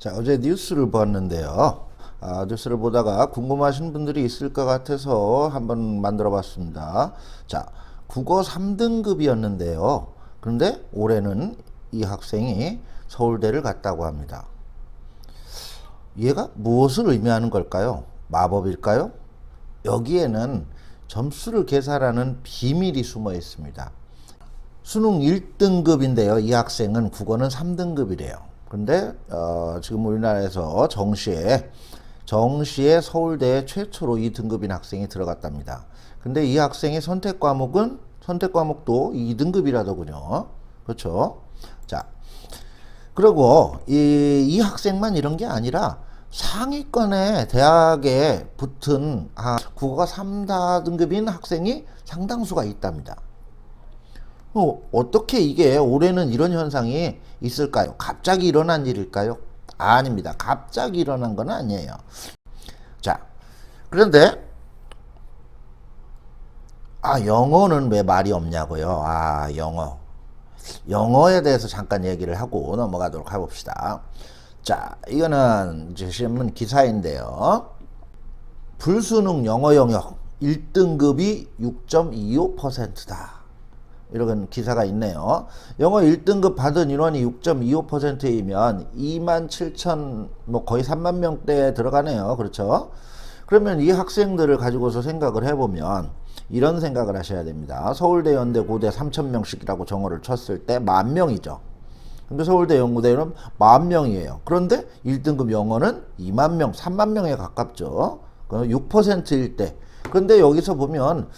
자, 어제 뉴스를 봤는데요. 아, 뉴스를 보다가 궁금하신 분들이 있을 것 같아서 한번 만들어 봤습니다. 자, 국어 3등급이었는데요. 그런데 올해는 이 학생이 서울대를 갔다고 합니다. 얘가 무엇을 의미하는 걸까요? 마법일까요? 여기에는 점수를 계산하는 비밀이 숨어 있습니다. 수능 1등급인데요. 이 학생은 국어는 3등급이래요. 근데 어, 지금 우리나라에서 정시에 정시에 서울대 최초로 2등급인 학생이 들어갔답니다. 근데 이 학생의 선택 과목은 선택 과목도 2등급이라더군요. 그렇죠? 자, 그리고 이, 이 학생만 이런 게 아니라 상위권의 대학에 붙은 아, 국어가 3등급인 학생이 상당수가 있답니다. 어, 어떻게 이게 올해는 이런 현상이 있을까요? 갑자기 일어난 일일까요? 아닙니다. 갑자기 일어난 건 아니에요. 자, 그런데 아, 영어는 왜 말이 없냐고요? 아, 영어. 영어에 대해서 잠깐 얘기를 하고 넘어가도록 해봅시다. 자, 이거는 신문 기사인데요. 불수능 영어 영역 1등급이 6.25%다. 이런 기사가 있네요. 영어 1등급 받은 인원이 6.25%이면 2만 7천, 뭐 거의 3만 명대에 들어가네요. 그렇죠? 그러면 이 학생들을 가지고서 생각을 해보면 이런 생각을 하셔야 됩니다. 서울대, 연대, 고대 3천 명씩이라고 정어를 쳤을 때 만 명이죠. 근데 서울대 연구대는 만 명이에요. 그런데 1등급 영어는 2만 명, 3만 명에 가깝죠. 그럼 6%일 때. 근데 여기서 보면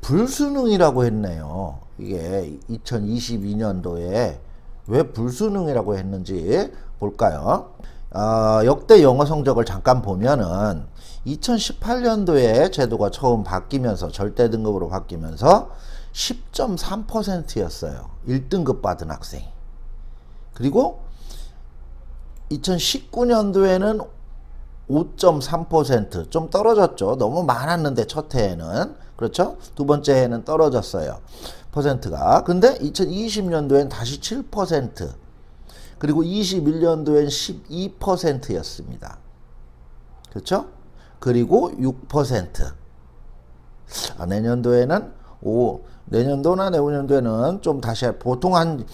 불수능이라고 했네요. 이게 2022년도에 왜 불수능이라고 했는지 볼까요? 어, 역대 영어 성적을 잠깐 보면은 2018년도에 제도가 처음 바뀌면서 절대 등급으로 바뀌면서 10.3%였어요. 1등급 받은 학생이. 그리고 2019년도에는 5.3%좀 떨어졌죠. 너무 많았는데 첫 해에는 그렇죠? 두 번째 해에는 떨어졌어요. 퍼센트가. 근데 2020년도엔 다시 7% 그리고 21년도엔 12%였습니다. 그렇죠? 그리고 6%. 아, 내년도에는 5 내년도나 내후년도에는 좀 다시 보통 한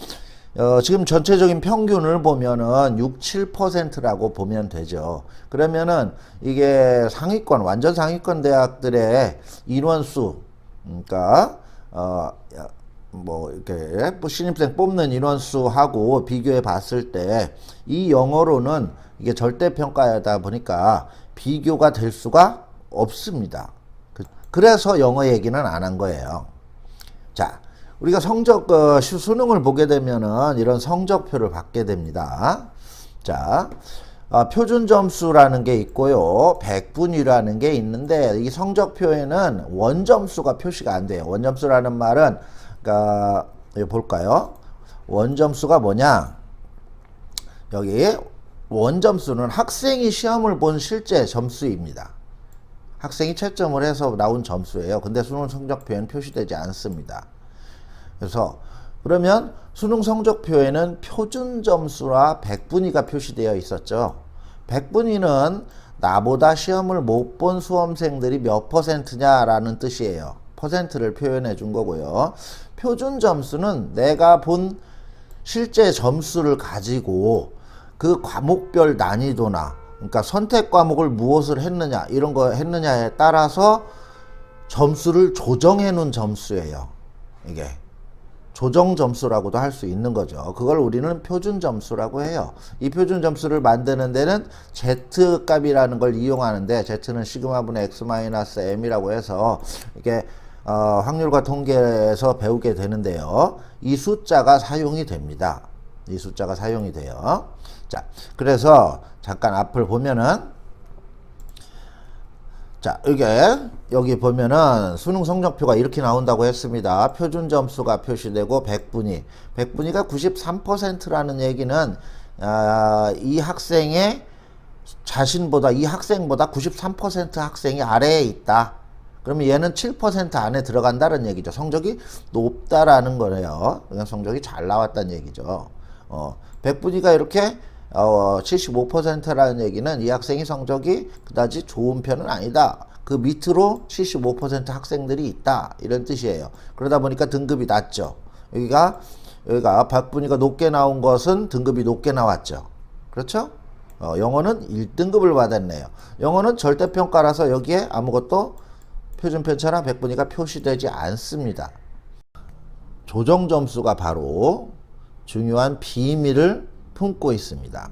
어, 지금 전체적인 평균을 보면은 6, 7%라고 보면 되죠. 그러면은 이게 상위권, 완전 상위권 대학들의 인원수, 그러니까, 어, 야, 뭐, 이렇게, 뭐 신입생 뽑는 인원수하고 비교해 봤을 때, 이 영어로는 이게 절대 평가다 보니까 비교가 될 수가 없습니다. 그- 그래서 영어 얘기는 안 한 거예요. 자, 우리가 성적 어, 수- 수능을 보게 되면은 이런 성적표를 받게 됩니다. 자, 어, 표준 점수라는 게 있고요. 백분위라는 게 있는데 이 성적표에는 원점수가 표시가 안 돼요. 원점수라는 말은 그러니까 여기 볼까요? 원점수가 뭐냐? 여기 원점수는 학생이 시험을 본 실제 점수입니다. 학생이 채점을 해서 나온 점수예요. 근데 수능 성적표에는 표시되지 않습니다. 그래서 그러면 수능 성적표에는 표준 점수와 백분위가 표시되어 있었죠. 백분위는 나보다 시험을 못 본 수험생들이 몇 퍼센트냐라는 뜻이에요. 퍼센트를 표현해 준 거고요. 표준 점수는 내가 본 실제 점수를 가지고 그 과목별 난이도나 그러니까 선택 과목을 무엇을 했느냐 이런 거 했느냐에 따라서 점수를 조정해 놓은 점수예요. 이게 조정 점수라고도 할 수 있는 거죠. 그걸 우리는 표준 점수라고 해요. 이 표준 점수를 만드는 데는 z 값이라는 걸 이용하는데 z는 시그마분의 x 마이너스 m이라고 해서 이게 어, 확률과 통계에서 배우게 되는데요. 이 숫자가 사용이 됩니다. 이 숫자가 사용이 돼요. 자, 그래서 잠깐 앞을 보면은 자, 이게 여기 보면은 수능 성적표가 이렇게 나온다고 했습니다. 표준 점수가 표시되고 백분위. 백분위가 93%라는 얘기는 아, 이 학생의 자신보다 이 학생보다 93% 학생이 아래에 있다. 그러면 얘는 7% 안에 들어간다는 얘기죠. 성적이 높다라는. 그냥 성적이 잘 나왔다는 얘기죠. 어, 백분위가 이렇게 어, 75%라는 얘기는 이 학생이 성적이 그다지 좋은 편은 아니다. 그 밑으로 75% 학생들이 있다. 이런 뜻이에요. 그러다 보니까 등급이 낮죠. 여기가 여기가 박분위가 높게 나온 것은 등급이 높게 나왔죠. 그렇죠? 어, 영어는 1등급을 받았네요. 영어는 절대평가라서 여기에 아무것도 표준 편차나 백분위가 표시되지 않습니다. 조정 점수가 바로 중요한 비밀을 품고 있습니다.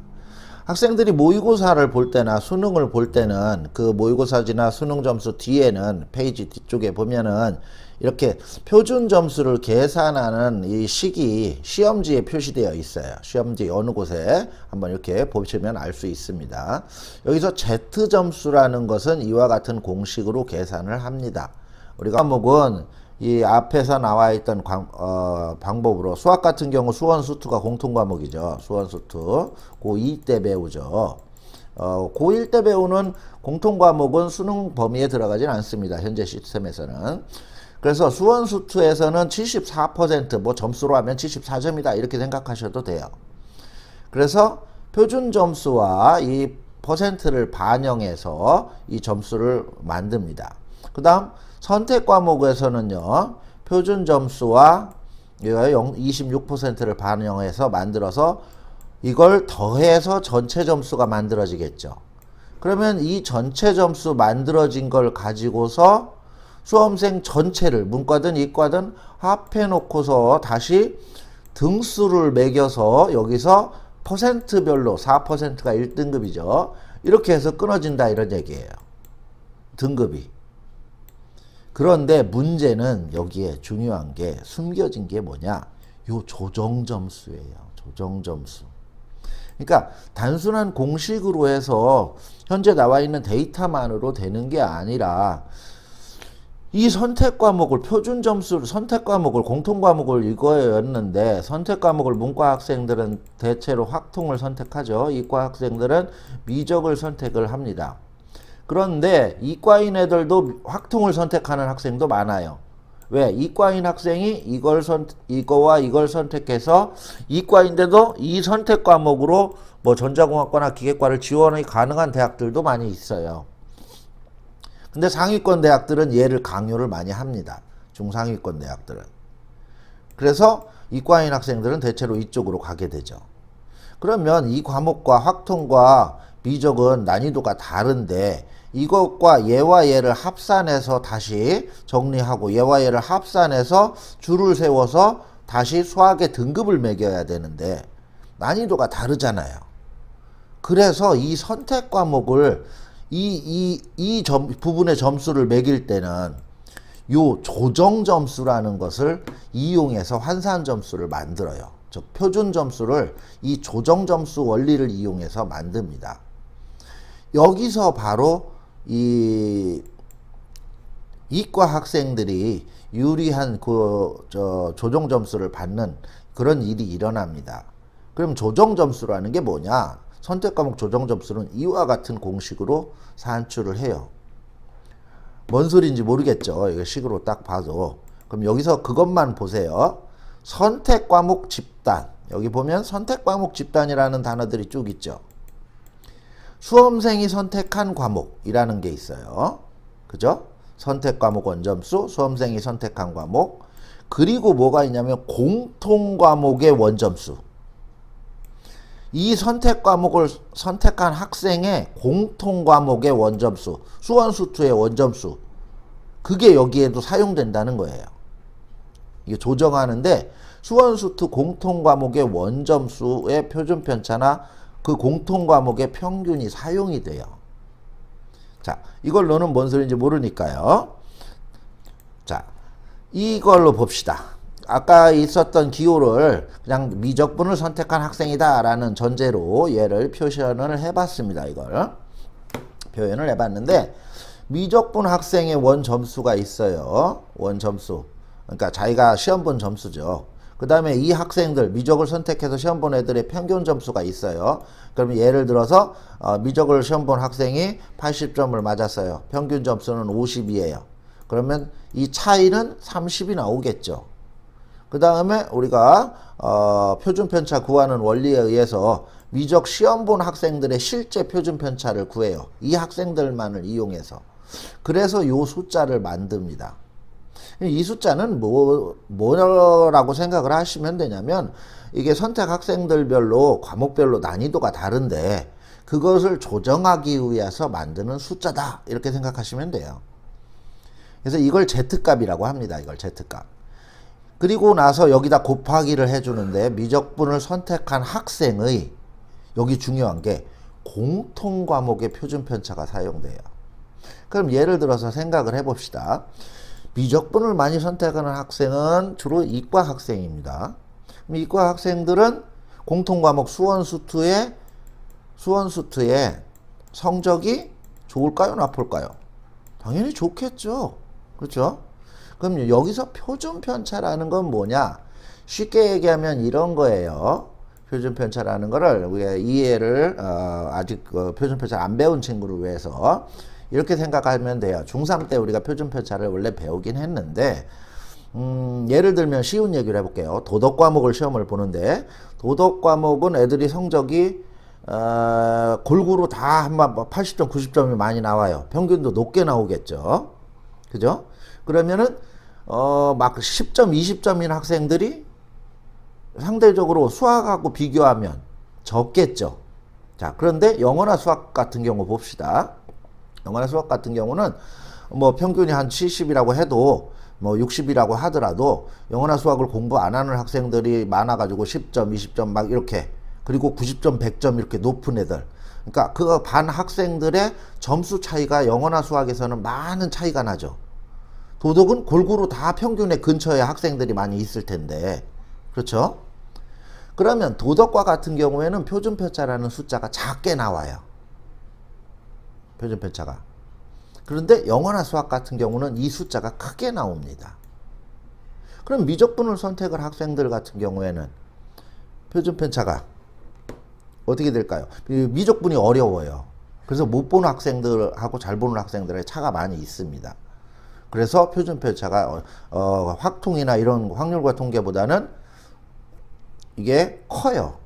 학생들이 모의고사를 볼 때나 수능을 볼 때는 그 모의고사지나 수능 점수 뒤에는 페이지 뒤쪽에 보면은 이렇게 표준 점수를 계산하는 이 식이 시험지에 표시되어 있어요. 시험지 어느 곳에 한번 이렇게 보시면 알 수 있습니다. 여기서 Z 점수라는 것은 이와 같은 공식으로 계산을 합니다. 우리가 과목은 이 앞에서 나와 있던 광- 어, 방법으로 수학 같은 경우 수원 수투가 공통 과목이죠. 수원 수투 고2 때 배우죠. 어, 고1 때 배우는 공통 과목은 수능 범위에 들어가진 않습니다. 현재 시스템에서는. 그래서 수원 수투에서는 74%뭐 점수로 하면 74점이다 이렇게 생각하셔도 돼요. 그래서 표준 점수와 이 퍼센트를 반영해서 이 점수를 만듭니다. 그 다음 선택 과목에서는요, 표준 점수와 26%를 반영해서 만들어서 이걸 더해서 전체 점수가 만들어지겠죠. 그러면 이 전체 점수 만들어진 걸 가지고서 수험생 전체를 문과든 이과든 합해 놓고서 다시 등수를 매겨서 여기서 퍼센트별로 4%가 1등급이죠. 이렇게 해서 끊어진다 이런 얘기예요. 등급이. 그런데 문제는 여기에 중요한 게 숨겨진 게 뭐냐? 요 조정 점수예요. 조정 점수. 그러니까 단순한 공식으로 해서 현재 나와 있는 데이터만으로 되는 게 아니라 이 선택 과목을 표준 점수를 선택 과목을 공통 과목을 이거였는데 선택 과목을 문과 학생들은 대체로 확통을 선택하죠. 이과 학생들은 미적을 선택을 합니다. 그런데 이과인 애들도 확통을 선택하는 학생도 많아요. 왜? 이과인 학생이 이걸 선 이거와 이걸 선택해서 이과인데도 이 선택 과목으로 뭐 전자공학과나 기계과를 지원이 가능한 대학들도 많이 있어요. 근데 상위권 대학들은 얘를 강요를 많이 합니다. 중상위권 대학들은. 그래서 이과인 학생들은 대체로 이쪽으로 가게 되죠. 그러면 이 과목과 확통과 미적은 난이도가 다른데 이것과 얘와 얘를 합산해서 다시 정리하고 얘와 얘를 합산해서 줄을 세워서 다시 수학의 등급을 매겨야 되는데 난이도가 다르잖아요. 그래서 이 선택 과목을 이, 이, 이 점, 부분의 점수를 매길 때는 요 조정 점수라는 것을 이용해서 환산 점수를 만들어요. 즉, 표준 점수를 이 조정 점수 원리를 이용해서 만듭니다. 여기서 바로 이 이과 학생들이 유리한 그, 저, 조정 점수를 받는 그런 일이 일어납니다. 그럼 조정 점수라는 게 뭐냐? 선택 과목 조정 점수는 이와 같은 공식으로 산출을 해요. 뭔 소리인지 모르겠죠. 이거 식으로 딱 봐도. 그럼 여기서 그것만 보세요. 선택 과목 집단. 여기 보면 선택 과목 집단이라는 단어들이 쭉 있죠. 수험생이 선택한 과목이라는 게 있어요. 그죠? 선택 과목 원점수, 수험생이 선택한 과목. 그리고 뭐가 있냐면 공통 과목의 원점수. 이 선택 과목을 선택한 학생의 공통 과목의 원점수, 수원수투의 원점수, 그게 여기에도 사용된다는 거예요. 이게 조정하는데 수원수투 공통 과목의 원점수의 표준 편차나 그 공통 과목의 평균이 사용이 돼요. 자, 이걸로는 뭔 소리인지 모르니까요. 자, 이걸로 봅시다. 아까 있었던 기호를 그냥 미적분을 선택한 학생이다라는 전제로 얘를 표현을 해봤습니다. 이걸 표현을 해봤는데 미적분 학생의 원 점수가 있어요. 원 점수. 그러니까 자기가 시험 본 점수죠. 그 다음에 이 학생들 미적을 선택해서 시험 본 애들의 평균 점수가 있어요. 그러면 예를 들어서 어, 미적을 시험 본 학생이 80점을 맞았어요. 평균 점수는 50이에요. 그러면 이 차이는 30이 나오겠죠. 그 다음에 우리가 어, 표준 편차 구하는 원리에 의해서 미적 시험 본 학생들의 실제 표준 편차를 구해요. 이 학생들만을 이용해서. 그래서 요 숫자를 만듭니다. 이 숫자는 뭐, 뭐라고 생각을 하시면 되냐면, 이게 선택 학생들별로, 과목별로 난이도가 다른데, 그것을 조정하기 위해서 만드는 숫자다. 이렇게 생각하시면 돼요. 그래서 이걸 Z값이라고 합니다. 이걸 Z값. 그리고 나서 여기다 곱하기를 해주는데, 미적분을 선택한 학생의, 여기 중요한 게, 공통 과목의 표준 편차가 사용돼요. 그럼 예를 들어서 생각을 해봅시다. 미적분을 많이 선택하는 학생은 주로 이과 학생입니다. 이과 학생들은 공통 과목 수원 수투의 수원 수투의 성적이 좋을까요, 나쁠까요? 당연히 좋겠죠. 그렇죠? 그럼 여기서 표준 편차라는 건 뭐냐? 쉽게 얘기하면 이런 거예요. 표준 편차라는 거를 우리가 이해를 어, 아직 그 표준 편차 안 배운 친구를 위해서 이렇게 생각하면 돼요. 중3 때 우리가 표준 편차를 원래 배우긴 했는데 음, 예를 들면 쉬운 얘기를 해볼게요. 도덕 과목을 시험을 보는데 도덕 과목은 애들이 성적이 어, 골고루 다 한번 80점, 90점이 많이 나와요. 평균도 높게 나오겠죠. 그죠? 그러면은 어, 막 10점, 20점인 학생들이 상대적으로 수학하고 비교하면 적겠죠. 자, 그런데 영어나 수학 같은 경우 봅시다. 영어나 수학 같은 경우는 뭐 평균이 한 70이라고 해도 뭐 60이라고 하더라도 영어나 수학을 공부 안 하는 학생들이 많아가지고 10점, 20점 막 이렇게 그리고 90점, 100점 이렇게 높은 애들. 그러니까 그 반 학생들의 점수 차이가 영어나 수학에서는 많은 차이가 나죠. 도덕은 골고루 다 평균의 근처에 학생들이 많이 있을 텐데. 그렇죠? 그러면 도덕과 같은 경우에는 표준 편차라는 숫자가 작게 나와요. 표준 편차가. 그런데 영어나 수학 같은 경우는 이 숫자가 크게 나옵니다. 그럼 미적분을 선택을 학생들 같은 경우에는 표준 편차가 어떻게 될까요? 이 미적분이 어려워요. 그래서 못 보는 학생들하고 잘 보는 학생들의 차가 많이 있습니다. 그래서 표준 편차가 어, 어, 확통이나 이런 확률과 통계보다는 이게 커요.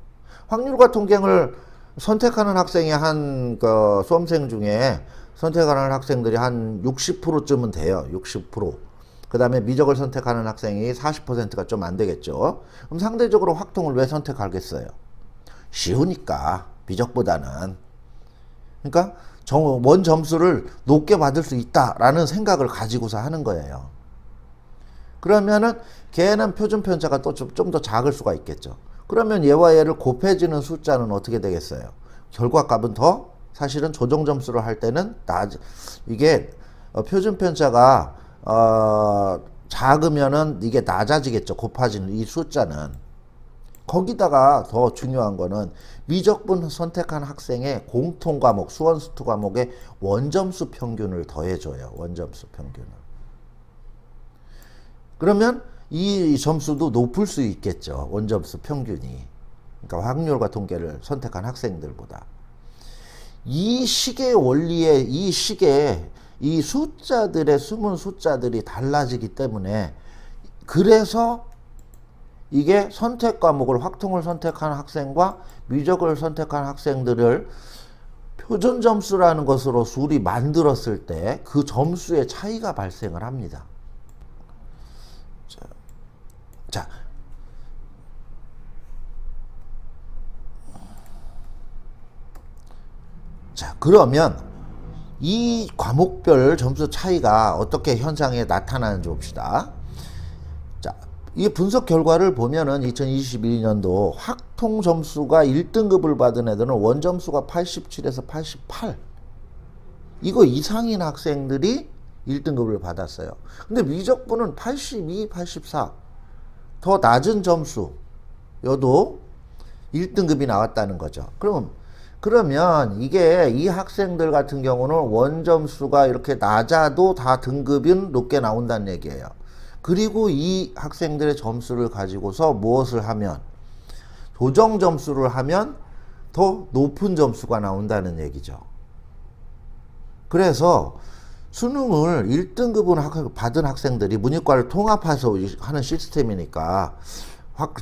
확률과 통계를 선택하는 학생이 한 그 수험생 중에 선택하는 학생들이 한 60%쯤은 돼요. 60%. 그 다음에 미적을 선택하는 학생이 40%가 좀 안 되겠죠. 그럼 상대적으로 확통을 왜 선택하겠어요? 쉬우니까 미적보다는. 그러니까 정, 원 점수를 높게 받을 수 있다라는 생각을 가지고서 하는 거예요. 그러면은 걔는 표준 편차가 또 좀 더 작을 수가 있겠죠. 그러면 얘와 얘를 곱해지는 숫자는 어떻게 되겠어요? 결과값은 더 사실은 조정 점수를 할 때는 낮 이게 어, 표준 편차가 어, 작으면은 이게 낮아지겠죠. 곱해지는 이 숫자는 거기다가 더 중요한 거는 미적분 선택한 학생의 공통 과목 수원 수투 과목의 원점수 평균을 더해줘요. 원점수 평균을. 그러면 이 점수도 높을 수 있겠죠. 원점수 평균이. 그러니까 확률과 통계를 선택한 학생들보다. 이 식의 원리에, 이 식의 이 숫자들의 숨은 숫자들이 달라지기 때문에 그래서 이게 선택 과목을 확통을 선택한 학생과 미적을 선택한 학생들을 표준 점수라는 것으로 둘이 만들었을 때 그 점수의 차이가 발생을 합니다. 자, 자. 자, 그러면 이 과목별 점수 차이가 어떻게 현상에 나타나는지 봅시다. 자, 이 분석 결과를 보면은 2021년도 확통 점수가 1등급을 받은 애들은 원 점수가 87에서 88. 이거 이상인 학생들이 1등급을 받았어요. 근데 미적분은 82, 84. 더 낮은 점수. 여도 1등급이 나왔다는 거죠. 그럼 그러면 이게 이 학생들 같은 경우는 원점수가 이렇게 낮아도 다 등급은 높게 나온다는 얘기예요. 그리고 이 학생들의 점수를 가지고서 무엇을 하면 조정 점수를 하면 더 높은 점수가 나온다는 얘기죠. 그래서 수능을 1등급을 받은 학생들이 문이과를 통합해서 하는 시스템이니까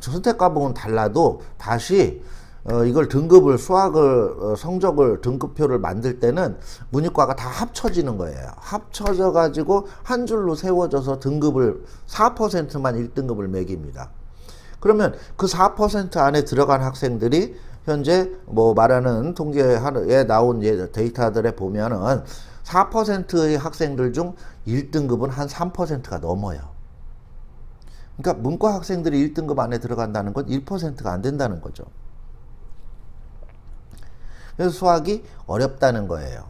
선택 과목은 달라도 다시 어, 이걸 등급을 수학을 어, 성적을 등급표를 만들 때는 문이과가 다 합쳐지는 거예요. 합쳐져 가지고 한 줄로 세워져서 등급을 4%만 1등급을 매깁니다. 그러면 그 4% 안에 들어간 학생들이 현재 뭐 말하는 통계에 나온 예- 데이터들에 보면은 4%의 학생들 중 1등급은 한 3%가 넘어요. 그러니까 문과 학생들이 1등급 안에 들어간다는 건 1%가 안 된다는 거죠. 그래서 수학이 어렵다는 거예요.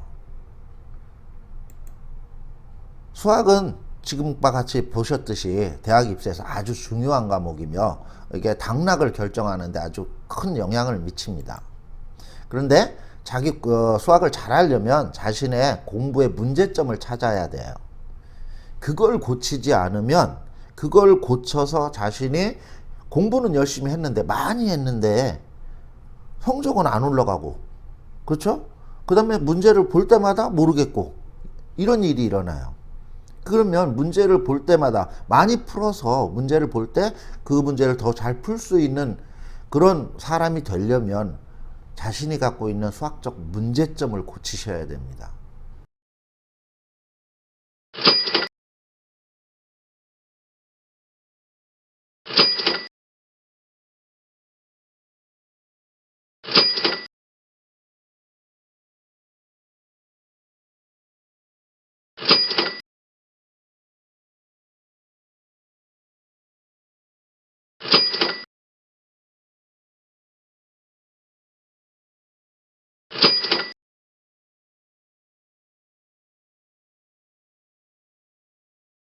수학은 지금과 같이 보셨듯이 대학 입시에서 아주 중요한 과목이며 이게 당락을 결정하는데 아주 큰 영향을 미칩니다. 그런데 자기 어, 수학을 잘하려면 자신의 공부의 문제점을 찾아야 돼요. 그걸 고치지 않으면 그걸 고쳐서 자신이 공부는 열심히 했는데 많이 했는데 성적은 안 올라가고 그렇죠? 그 다음에 문제를 볼 때마다 모르겠고 이런 일이 일어나요. 그러면 문제를 볼 때마다 많이 풀어서 문제를 볼 때 그 문제를 더 잘 풀 수 있는 그런 사람이 되려면 자신이 갖고 있는 수학적 문제점을 고치셔야 됩니다.